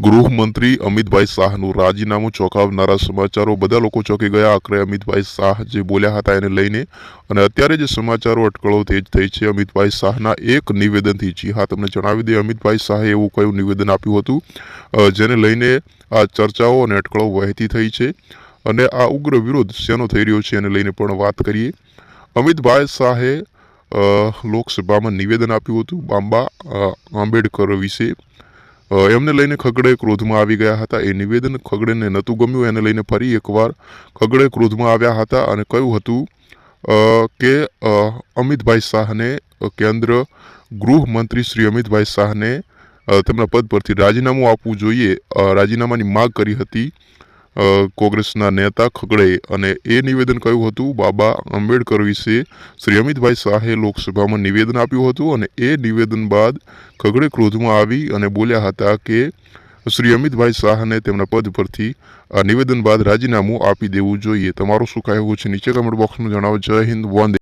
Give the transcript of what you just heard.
ગૃહમંત્રી અમિતભાઈ શાહનું રાજીનામું ચોંકાવનારા સમાચારો બધા લોકો ચોંકી ગયા. આખરે અમિતભાઈ શાહ જે બોલ્યા હતા એને લઈને અને અત્યારે જે સમાચારો અટકળો તેજ થઈ છે. અમિતભાઈ શાહના એક નિવેદનથી જી હા તમને જણાવી દઈએ. અમિતભાઈ શાહે એવું કયું નિવેદન આપ્યું હતું? જેને લઈને આ ચર્ચાઓ અને અટકળો વહેતી થઈ છે અને આ ઉગ્ર વિરોધ શેનો થઈ રહ્યો છે એને લઈને પણ વાત કરીએ. અમિતભાઈ શાહે લોકસભામાં નિવેદન આપ્યું હતું બાંબા આંબેડકર વિશે. એમને લઈને ખગડે ક્રોધમાં આવી ગયા હતા. એ નિવેદન ખગડેને નહોતું ગમ્યું. એને લઈને ફરી એકવાર ખગડે ક્રોધમાં આવ્યા હતા અને કહ્યું હતું કે અમિતભાઈ શાહને કેન્દ્ર ગૃહમંત્રી શ્રી અમિતભાઈ શાહને તેમના પદ પરથી રાજીનામું આપવું જોઈએ. રાજીનામાની માગ કરી હતી. કોંગ્રેસના નેતા ખગડે અને એ નિવેદન કહ્યું હતું, બાબા આંબેડકર વિશે શ્રી અમિતભાઈ શાહે લોકસભામાં નિવેદન આપ્યું હતું અને એ નિવેદન બાદ ખગડે ક્રોધમાં આવી અને બોલ્યા હતા કે શ્રી અમિતભાઈ શાહને તેમના પદ પરથી નિવેદન બાદ રાજીનામું આપી દેવું જોઈએ. તમારું શું કહેવું છે? નીચે કમેન્ટ બોક્સમાં જણાવો. જય હિન્દ, વંદે